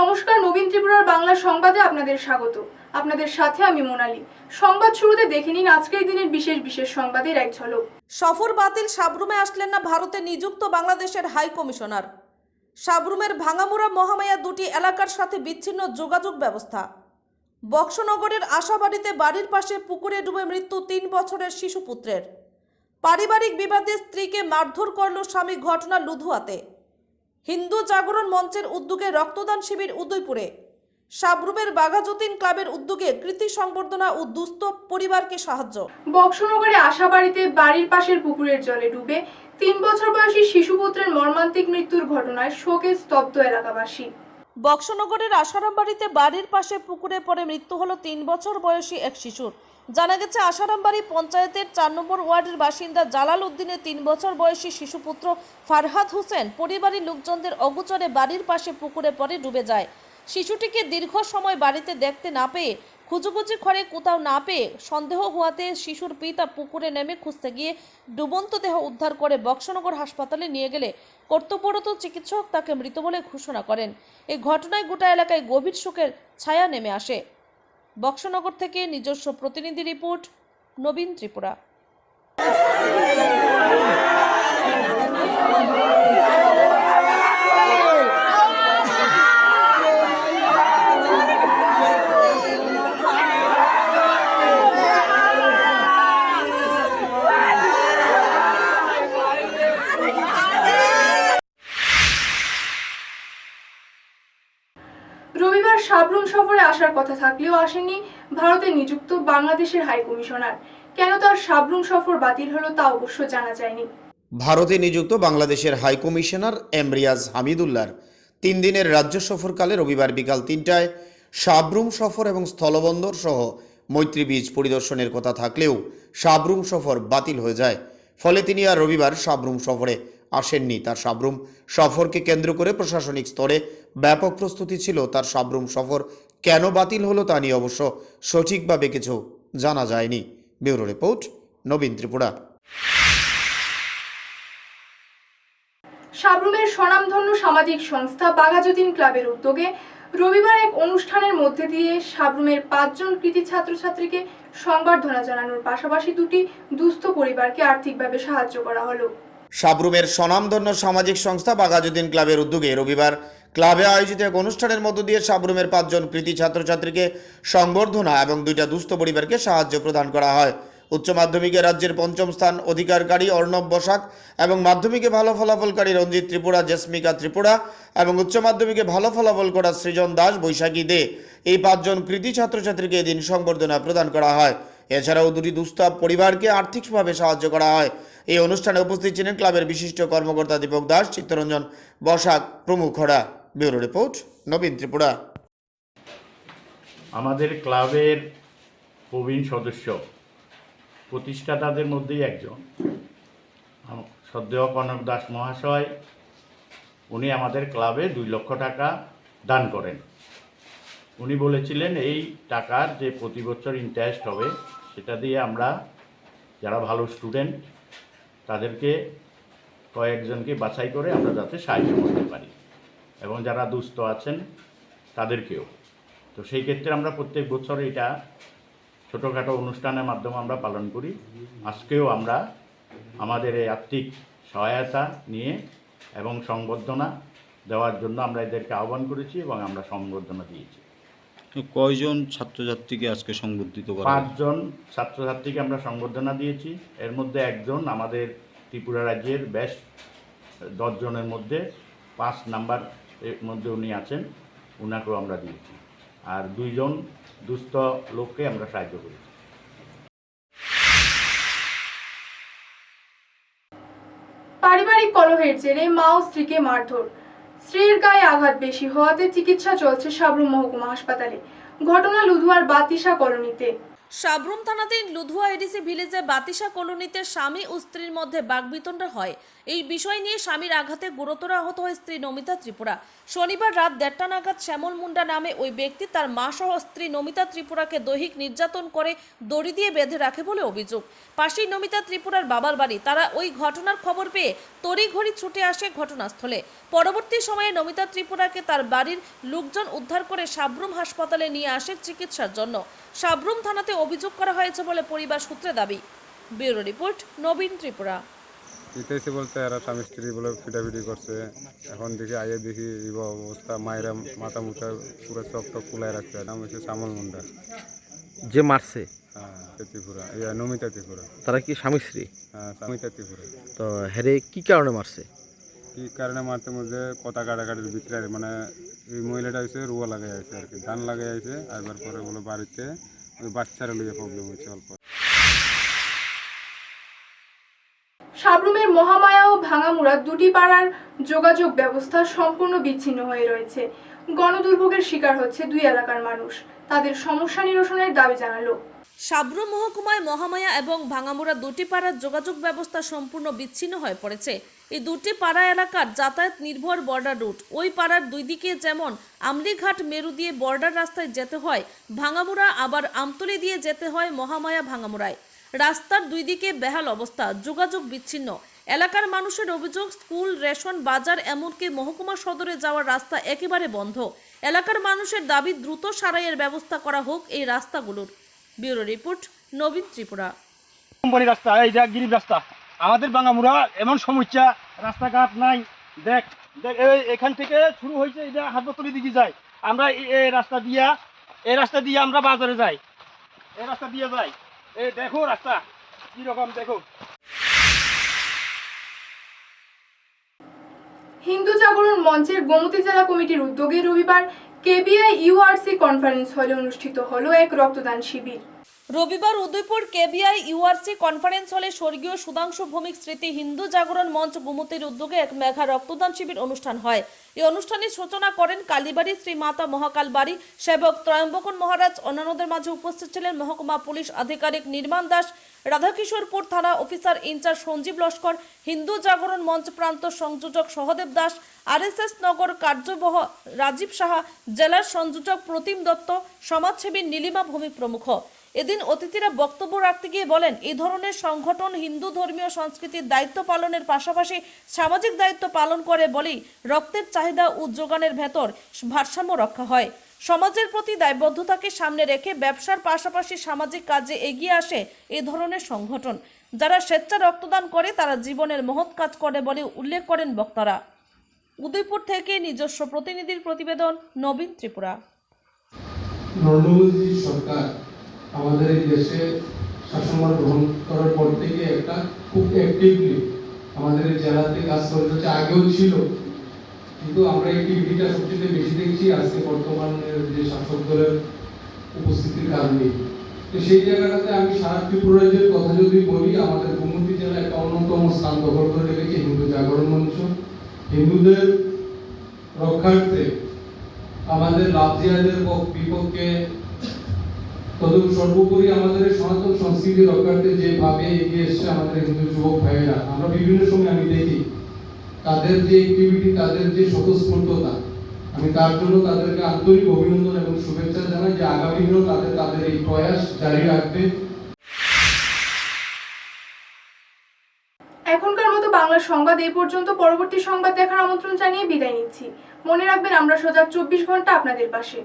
নমস্কার, নবীন ত্রিপুরার বাংলা সংবাদে আপনাদের স্বাগত। আপনাদের সাথে আমি মোনালি। সংবাদ শুরুতে দেখে নিন আজকের দিনের বিশেষ বিশেষ সংবাদের এক ঝলক। সফর বাতিল, সাবরুমে আসলেন না ভারতে নিযুক্ত বাংলাদেশের হাই কমিশনার। সাবরুমের ভাঙামুড়া মহামায়া দুটি এলাকার সাথে বিচ্ছিন্ন যোগাযোগ ব্যবস্থা। বক্সনগরের আশাবাড়িতে বাড়ির পাশে পুকুরে ডুবে মৃত্যু তিন বছরের শিশুপুত্রের পারিবারিক বিবাদে স্ত্রীকে মারধর করল স্বামী ঘটনা লুধুয়াতে। হিন্দু জাগরণ মঞ্চের উদ্যোগে রক্তদান শিবির উদয়পুরে। সাবরুমের বাঘাযতীন ক্লাবের উদ্যোগে কৃতি সংবর্ধনা ও দুস্থ পরিবারকে সাহায্য। বক্সনগরে আশা বাড়িতে বাড়ির পাশের পুকুরের জলে ডুবে তিন বছর বয়সী শিশুপুত্রের মর্মান্তিক মৃত্যুর ঘটনায় শোকে স্তব্ধ এলাকাবাসী। বক্সনগরের আশারামবাড়িতে বাড়ির পাশে পুকুরে পড়ে মৃত্যু হলো তিন বছর বয়সী এক শিশুর। জানা গেছে, আশারামবাড়ি পঞ্চায়েতের চার নম্বর ওয়ার্ডের বাসিন্দা জালাল উদ্দিনের তিন বছর বয়সী শিশুপুত্র ফারহাদ হোসেন পরিবারের লোকজনদের অগোচরে বাড়ির পাশে পুকুরে পড়ে ডুবে যায়। শিশুটিকে দীর্ঘ সময় বাড়িতে দেখতে না পেয়ে খুঁজুখুঁজি খড়ে কোথাও না পেয়ে সন্দেহ হওয়াতে শিশুর পিতা পুকুরে নেমে খুঁজতে গিয়ে ডুবন্ত দেহ উদ্ধার করে বক্সনগর হাসপাতালে নিয়ে গেলে কর্তব্যরত চিকিৎসক তাকে মৃত বলে ঘোষণা করেন। এই ঘটনায় গোটা এলাকায় গভীর শোকের ছায়া নেমে আসে। বক্সনগর থেকে নিজস্ব প্রতিনিধি রিপোর্ট, নবীন ত্রিপুরা রবিবার সাবরুম সফরে আসার কথা থাকলেও আসেননি ভারতে নিযুক্ত বাংলাদেশের হাই কমিশনার। কেন তার সাবরুম সফর বাতিল হলো তা অবশ্য জানা যায়নি। ভারতে নিযুক্ত বাংলাদেশের হাই কমিশনার এমরিয়াজ হামিদুল্লার তিন দিনের রাজ্য সফরকালে রবিবার বিকাল তিনটায় সাবরুম সফর এবং স্থলবন্দর সহ মৈত্রী বীজ পরিদর্শনের কথা থাকলেও সাবরুম সফর বাতিল হয়ে যায়। ফলে তিনি আর রবিবার সাবরুম সফরে আসেননি। তার সাবরুম সফরকে কেন্দ্র করে প্রশাসনিক স্তরে ব্যাপক প্রস্তুতি ছিল। তার সাবরুম সফর কেন বাতিল হলো তা নিয়ে অবশ্য সঠিকভাবে কিছু জানা যায়নি। Bureau report, Nabin Tripura. সাবরুমের স্বনামধন্য সামাজিক সংস্থা বাঘাযতীন ক্লাবের উদ্যোগে রবিবার এক অনুষ্ঠানের মধ্যে দিয়ে সাবরুমের পাঁচজন কৃতি ছাত্রছাত্রীকে সংবর্ধনা জানানোর পাশাপাশি দুটি দুস্থ পরিবারকে আর্থিকভাবে সাহায্য করা হলো। সাবরুমের স্বনামধন্য সামাজিক সংস্থা বাঘাযুদ্দিন ক্লাবের উদ্যোগে রবিবার ক্লাবে আয়োজিত এক অনুষ্ঠানের মধ্য দিয়ে সাবরুমের পাঁচজন কৃতি ছাত্রছাত্রীকে সংবর্ধনা এবং দুইটা দুস্থ পরিবারকে সাহায্য প্রদান করা হয়। উচ্চ মাধ্যমিকে রাজ্যের পঞ্চম স্থান অধিকারকারী অর্ণব বসাক এবং মাধ্যমিকে ভালো ফলাফলকারী রঞ্জিত ত্রিপুরা, জেসমিকা ত্রিপুরা এবং উচ্চ মাধ্যমিকে ভালো ফলাফল করা সৃজন দাস, বৈশাখী দে। এই পাঁচজন কৃতি ছাত্রছাত্রীকে এদিন সংবর্ধনা প্রদান করা হয়। এছাড়াও দুটি দুস্থ পরিবারকে আর্থিকভাবে সাহায্য করা হয়। এই অনুষ্ঠানে উপস্থিত ছিলেন ক্লাবের বিশিষ্ট কর্মকর্তা দীপক দাস, চিত্তরঞ্জন বসাক প্রমুখরা ব্যুরো রিপোর্ট, নবীন ত্রিপুরা। আমাদের ক্লাবের প্রবীণ সদস্য, প্রতিষ্ঠাতাদের মধ্যেই একজন সদ্য কনক দাস মহাশয়, উনি আমাদের ক্লাবে দুই লক্ষ টাকা দান করেন। উনি বলেছিলেন, এই টাকার যে প্রতি বছর ইন্টারেস্ট হবে, সেটা দিয়ে আমরা যারা ভালো স্টুডেন্ট তাদেরকে কয়েকজনকে বাছাই করে আমরা যাতে সাহায্য করতে পারি। এবং যারা দুস্থ আছেন, তাদেরকেও। তো সেই ক্ষেত্রে আমরা প্রত্যেক বছর এটা ছোটোখাটো অনুষ্ঠানের মাধ্যমে আমরা পালন করি। আজকেও আমরা আমাদের এই আর্থিক সহায়তা নিয়ে এবং সংবর্ধনা দেওয়ার জন্য আমরা এদেরকে আহ্বান করেছি এবং আমরা সংবর্ধনা দিয়েছি। কয়জন ছাত্রছাত্রীকে আজকে সংবর্ধিত করা পাঁচজন ছাত্রছাত্রীকে আমরা সংবর্ধনা দিয়েছি। এর মধ্যে একজন আমাদের ত্রিপুরা রাজ্যের বেস্ট দশজনের মধ্যে পাঁচ নাম্বার এর মধ্যে উনি আছেন ওনাকেও আমরা দিয়েছি। আর দুইজন দুস্থ লোককে আমরা সাহায্য করেছি। পারিবারিক কলহের জেরে মা ও স্ত্রীকে মারধর। স্ত্রীর গায়ে আঘাত বেশি হওয়াতে চিকিৎসা চলছে সাবরুম মহকুমা হাসপাতালে। ঘটনা লুধুয়ার বাতিসা কলোনিতে। সাবরুম থানাধীন লুধুয়া এডিসি ভিলেজে বাতিসা কলোনিতে স্বামী ও স্ত্রীর মধ্যে বাগবিতণ্ডা হয়। এই বিষয় নিয়ে স্বামীর আঘাতে গুরুতর আহত হয় স্ত্রী নমিতা ত্রিপুরা। শনিবার রাত দেড়টা নাগাদ শ্যামল মুন্ডা নামে ওই ব্যক্তি তার মা সহ স্ত্রী নমিতা ত্রিপুরাকে দৈহিক নির্যাতন করে দড়ি দিয়ে বেঁধে রাখে বলে অভিযোগ। পাশেই নমিতা ত্রিপুরার বাবার বাড়ি। তারা ওই ঘটনার খবর পেয়ে তড়িঘড়ি ছুটে আসে ঘটনাস্থলে। পরবর্তী সময়ে নমিতা ত্রিপুরাকে তার বাড়ির লোকজন উদ্ধার করে সাবরুম হাসপাতালে নিয়ে আসে চিকিৎসার জন্য। সাবরুম থানাতে অভিযোগ করা হয়েছে বলে পরিবার সূত্রে দাবি। Bureau report Nabin Tripura. ইতেছে বলতে এরা স্বামী স্ত্রী বলে ফিটাফিটি করছে। এখন দেখি আইয়ে দেখি এই অবস্থা মায়েরা মাথা মুথা পুরো চক টপ ফুলাই রাখছে। নাম হচ্ছে শ্যামল মুন্ডা। যে মারছে? হ্যাঁ ত্রিপুরা ইয়া নমিতা ত্রিপুরা তারা কি স্বামী স্ত্রী? হ্যাঁ নমিতা ত্রিপুরা তো হেরে কি কারণে মারছে? কি কারণে মারতে মধ্যে কথা কাটাকাটির ভিতরে মানে এই মহিলাটা হয়েছে রুয়া লাগাই আছে আর কি। ধান লাগাই আছে আইবার পরে বলে বাড়িতে বাচ্চারা লিয়ে প্রবলেম হয়েছে অল্প। সাবরুমের মহামায়া ও ভাঙামুড়া দুটি পাড়ার যোগাযোগ ব্যবস্থা সম্পূর্ণ বিচ্ছিন্ন হয়ে রয়েছে। গণদুর্ভোগের শিকার হচ্ছে দুই এলাকার মানুষ। তাদের সমস্যা নিরসনের দাবি জানালো। সাবরুম মহকুমায় মহামায়া এবং ভাঙামুড়া দুটি পাড়ার যোগাযোগ ব্যবস্থা সম্পূর্ণ বিচ্ছিন্ন হয়ে পড়েছে। এই দুটি পাড়া এলাকার যাতায়াত নির্ভর বর্ডার রুট ওই পাড়ার দুই দিকে যেমন আমলিঘাট মেরু দিয়ে বর্ডার রাস্তায় যেতে হয়, ভাঙামুড়া আবার আমতলি দিয়ে যেতে হয় মহামায়া ভাঙামুড়ায়। রাস্তার দুই দিকে বেহাল অবস্থা, যোগাযোগ বিচ্ছিন্ন। এলাকার মানুষের অভিযোগ, স্কুল, রেশন, বাজার এমনকি মহকুমা সদরে যাওয়ার রাস্তা একেবারে বন্ধ। এলাকার মানুষের দাবি, দ্রুত সারাইয়ের ব্যবস্থা করা হোক এই রাস্তাগুলোর। Bureau report, Nabin Tripura. রাস্তা, এই যে গিরিব রাস্তা। আমাদের বাঙামুড়া এমন সমস্যা, রাস্তাঘাট নাই। দেখ দেখ এখান থেকে শুরু হয়েছে, এটা হাসপাতালের দিকে যায়। আমরা এই- এই রাস্তা দিয়া, এই রাস্তা দিয়ে আমরা বাজারে যাই। এই রাস্তা দিয়ে যাই। এই দেখো রাস্তা কীরকম দেখো। হিন্দু জাগরণ মঞ্চের গোমতী জেলা কমিটির উদ্যোগে রবিবার কেবিআই ইউআরসি কনফারেন্স হলে অনুষ্ঠিত হলো এক রক্তদান শিবির। রবিবার উদয়পুর কেবিআই ইউআরসি কনফারেন্স হলে স্বর্গীয় সুধাংশু ভৌমিক স্মৃতি হিন্দু জাগরণ মঞ্চ গুমতির উদ্যোগে এক মেঘা রক্তদান শিবির অনুষ্ঠান হয়। এই অনুষ্ঠানের সূচনা করেন কালীবাড়ি শ্রী মাতা মহাকাল বাড়ি সেবক ত্রয়ম্বকন মহারাজ। অন্যান্যদের মাঝে উপস্থিত ছিলেন মহকুমা পুলিশ আধিকারিক নির্মাণ দাস, রাধাকিশোরপুর থানা অফিসার ইনচার্জ সঞ্জীব লস্কর, হিন্দু জাগরণ মঞ্চ প্রান্ত সংযোজক সহদেব দাস, আরএসএস নগর কার্যবহ রাজীব সাহা, জেলার সংযোজক প্রতিম দত্ত, সমাজসেবী নীলিমা ভৌমিক প্রমুখ। এদিন অতিথিরা বক্তব্য রাখতে গিয়ে বলেন এই ধরনের সংগঠন হিন্দু ধর্মীয় সংস্কৃতির দায়িত্ব পালনের পাশাপাশি সামাজিক দায়িত্ব পালন করে বলেই রক্তের চাহিদা ও যোগানের ভেতর ভারসাম্য রক্ষা হয়। সমাজের প্রতি দায়বদ্ধতাকে সামনে রেখে ব্যবসার পাশাপাশি সামাজিক কাজে এগিয়ে আসে এ ধরনের সংগঠন। যারা স্বেচ্ছা রক্তদান করে, তারা জীবনের মহৎ কাজ করে বলে উল্লেখ করেন বক্তারা। উদয়পুর থেকে নিজস্ব প্রতিনিধির প্রতিবেদন, নবীন ত্রিপুরা। সরকার আমাদের এই দেশে শাসনভার গ্রহণ করার পর থেকে একটা খুব অ্যাক্টিভলি আমাদের জেলাতে কাজ করে যাচ্ছে আগেও ছিল। কিন্তু আমরা এই টিভিটা সবচেয়ে বেশি দেখছি আজকে বর্তমানের যে শাসক দলের উপস্থিতির কারণে। তো সেই জায়গাটাতে আমি সারা ত্রিপুরা কথা যদি বলি, আমাদের গোমতী জেলা একটা অন্যতম স্থান দখল করে রেখেছে হিন্দু জাগরণ মঞ্চ। হিন্দুদের রক্ষার্থে আমাদের লাভজিয়াদের পক- বিপক্ষে তদু সর্বোপরি আমাদের সনাতন সংস্কৃতি রক্ষার্থে যেভাবে এগিয়ে এসছে আমাদের হিন্দু যুবক ভাইয়েরা, আমরা বিভিন্ন সময় আমি দেখি, তাদের যে অ্যাক্টিভিটি তাদের যে স্বতঃস্ফূর্ততা, আমি তার জন্য তাদেরকে আন্তরিক অভিনন্দন এবং শুভেচ্ছা জানাই যে আগামী দিনেও তাদের তাদের এই প্রয়াস জারি রাখবে। এখনকার মতো বাংলা সংবাদ এই পর্যন্ত। পরবর্তী সংবাদ দেখার আমন্ত্রণ জানিয়ে বিদায় নিচ্ছি। মনে রাখবেন, আমরা সজাগ চব্বিশ ঘণ্টা আপনাদের পাশে।